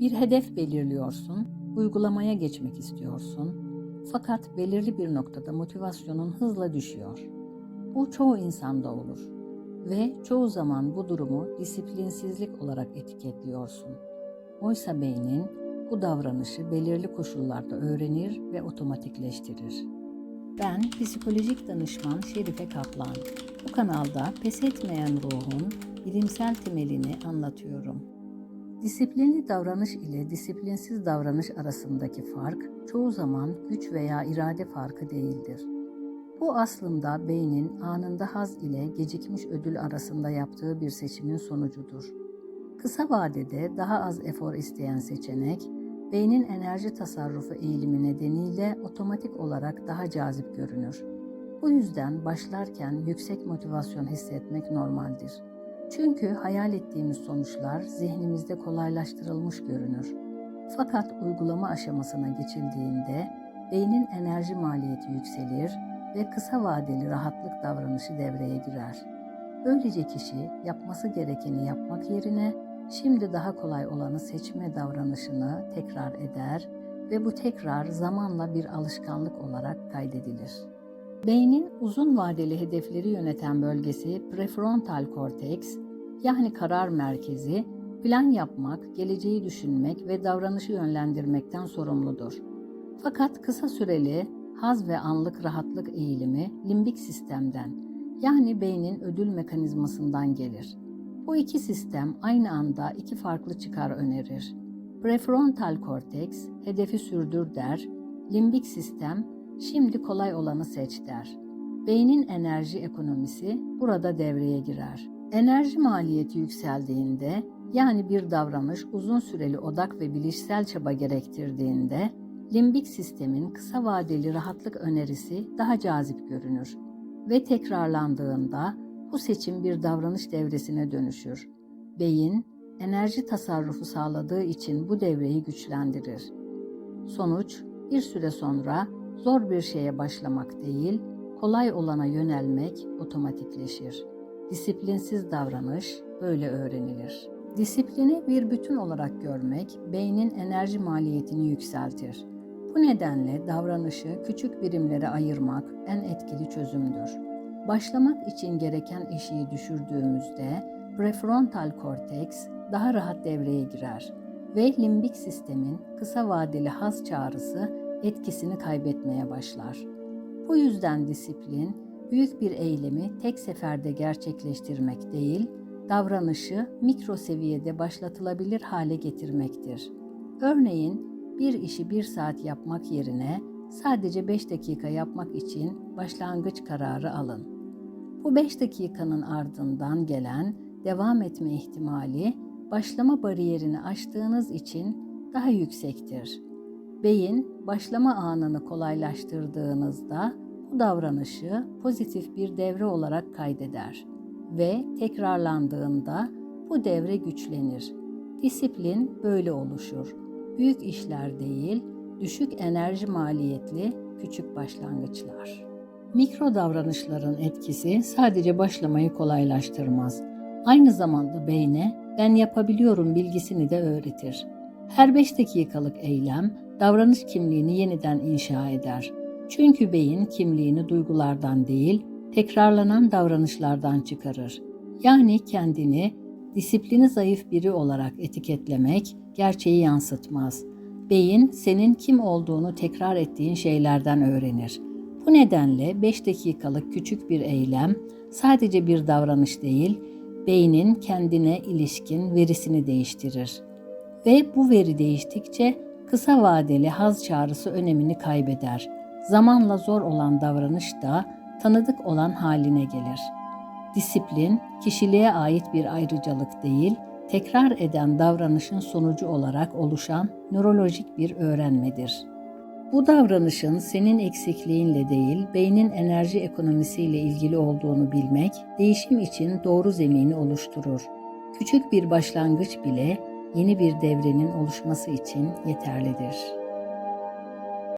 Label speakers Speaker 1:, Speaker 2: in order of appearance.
Speaker 1: Bir hedef belirliyorsun, uygulamaya geçmek istiyorsun. Fakat belirli bir noktada motivasyonun hızla düşüyor. Bu çoğu insanda olur ve çoğu zaman bu durumu disiplinsizlik olarak etiketliyorsun. Oysa beynin bu davranışı belirli koşullarda öğrenir ve otomatikleştirir. Ben psikolojik danışman Şerife Kaplan. Bu kanalda pes etmeyen ruhun bilimsel temelini anlatıyorum. Disiplinli davranış ile disiplinsiz davranış arasındaki fark çoğu zaman güç veya irade farkı değildir. Bu aslında beynin anında haz ile gecikmiş ödül arasında yaptığı bir seçimin sonucudur. Kısa vadede daha az efor isteyen seçenek, beynin enerji tasarrufu eğilimi nedeniyle otomatik olarak daha cazip görünür. Bu yüzden başlarken yüksek motivasyon hissetmek normaldir. Çünkü hayal ettiğimiz sonuçlar zihnimizde kolaylaştırılmış görünür. Fakat uygulama aşamasına geçildiğinde beynin enerji maliyeti yükselir ve kısa vadeli rahatlık davranışı devreye girer. Böylece kişi yapması gerekeni yapmak yerine şimdi daha kolay olanı seçme davranışını tekrar eder ve bu tekrar zamanla bir alışkanlık olarak kaydedilir. Beynin uzun vadeli hedefleri yöneten bölgesi prefrontal korteks yani karar merkezi plan yapmak, geleceği düşünmek ve davranışı yönlendirmekten sorumludur. Fakat kısa süreli haz ve anlık rahatlık eğilimi limbik sistemden yani beynin ödül mekanizmasından gelir. Bu iki sistem aynı anda iki farklı çıkar önerir. Prefrontal korteks hedefi sürdür der, limbik sistem şimdi kolay olanı seç der. Beynin enerji ekonomisi burada devreye girer. Enerji maliyeti yükseldiğinde yani bir davranış uzun süreli odak ve bilişsel çaba gerektirdiğinde limbik sistemin kısa vadeli rahatlık önerisi daha cazip görünür ve tekrarlandığında bu seçim bir davranış devresine dönüşür. Beyin enerji tasarrufu sağladığı için bu devreyi güçlendirir. Sonuç bir süre sonra zor bir şeye başlamak değil, kolay olana yönelmek otomatikleşir. Disiplinsiz davranış böyle öğrenilir. Disiplini bir bütün olarak görmek beynin enerji maliyetini yükseltir. Bu nedenle davranışı küçük birimlere ayırmak en etkili çözümdür. Başlamak için gereken eşiği düşürdüğümüzde prefrontal korteks daha rahat devreye girer ve limbik sistemin kısa vadeli haz çağrısı etkisini kaybetmeye başlar. Bu yüzden disiplin büyük bir eylemi tek seferde gerçekleştirmek değil, davranışı mikro seviyede başlatılabilir hale getirmektir. Örneğin bir işi bir saat yapmak yerine sadece 5 dakika yapmak için başlangıç kararı alın. Bu 5 dakikanın ardından gelen devam etme ihtimali başlama bariyerini aştığınız için daha yüksektir. Beyin başlama anını kolaylaştırdığınızda bu davranışı pozitif bir devre olarak kaydeder ve tekrarlandığında bu devre güçlenir. Disiplin böyle oluşur. Büyük işler değil, düşük enerji maliyetli küçük başlangıçlar. Mikro davranışların etkisi sadece başlamayı kolaylaştırmaz. Aynı zamanda beyne ben yapabiliyorum bilgisini de öğretir. Her 5 dakikalık eylem davranış kimliğini yeniden inşa eder. Çünkü beyin kimliğini duygulardan değil, tekrarlanan davranışlardan çıkarır. Yani kendini disiplini zayıf biri olarak etiketlemek gerçeği yansıtmaz. Beyin senin kim olduğunu tekrar ettiğin şeylerden öğrenir. Bu nedenle 5 dakikalık küçük bir eylem sadece bir davranış değil, beynin kendine ilişkin verisini değiştirir. Ve bu veri değiştikçe kısa vadeli haz çağrısı önemini kaybeder. Zamanla zor olan davranış da tanıdık olan haline gelir. Disiplin, kişiliğe ait bir ayrıcalık değil, tekrar eden davranışın sonucu olarak oluşan nörolojik bir öğrenmedir. Bu davranışın senin eksikliğinle değil, beynin enerji ekonomisiyle ilgili olduğunu bilmek, değişim için doğru zemini oluşturur. Küçük bir başlangıç bile yeni bir devrenin oluşması için yeterlidir.